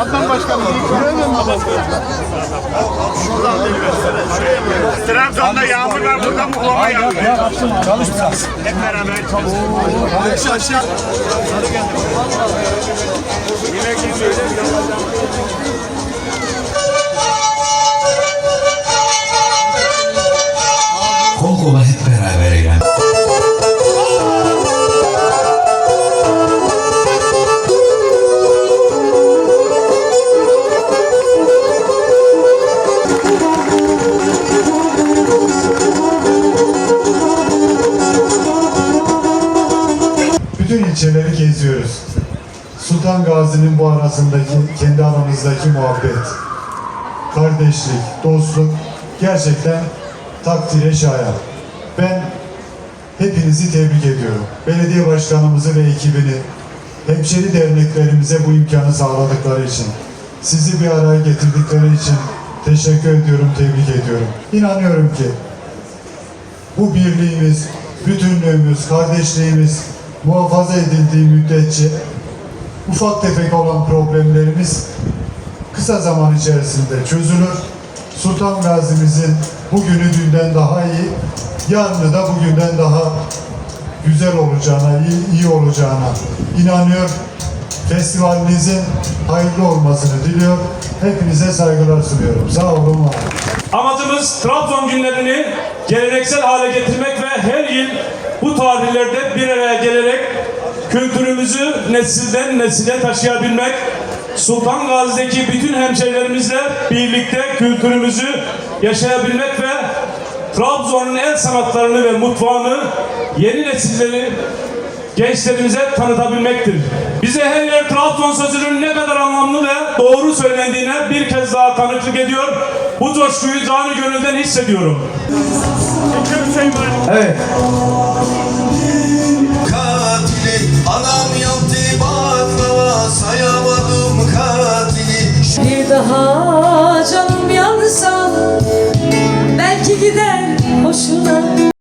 Adnan Başkanım. Şuradan da üniversiteden. Trabzon'da yağmur var. Burada muhlama yağmur. Çalış biraz. Hep beraber. Çabuk. Aşağı aşağı. İlçeleri geziyoruz. Sultan Gazi'nin bu arasındaki, kendi aramızdaki muhabbet, kardeşlik, dostluk gerçekten takdire şayan. Ben hepinizi tebrik ediyorum. Belediye başkanımızı ve ekibini, hemşeri derneklerimize bu imkanı sağladıkları için, sizi bir araya getirdikleri için teşekkür ediyorum, tebrik ediyorum. İnanıyorum ki bu birliğimiz, bütünlüğümüz, kardeşliğimiz muhafaza edildiği müddetçe ufak tefek olan problemlerimiz kısa zaman içerisinde çözülür. Sultan Gazi'mizin bugünü dünden daha iyi, yarını da bugünden daha güzel olacağına, iyi, iyi olacağına inanıyor. Festivalinizin hayırlı olmasını diliyor. Hepinize saygılar sunuyorum. Sağ olun. Amacımız Trabzon günlerini geleneksel hale getirmek ve her yıl bu tarihlerde bir araya gelerek kültürümüzü nesilden nesile taşıyabilmek, Sultan Gazi'deki bütün hemşehrilerimizle birlikte kültürümüzü yaşayabilmek ve Trabzon'un el sanatlarını ve mutfağını yeni nesilleri gençlerimize tanıtabilmektir. Bize her yer Trabzon sözünün ne kadar anlamlı ve doğru söylendiğine bir kez daha tanıklık ediyor. Bu coşkuyu canı gönülden hissediyorum. Evet. katili Anam yaptı baklava sayamadım katili Bir daha canım yansa belki gider hoşuna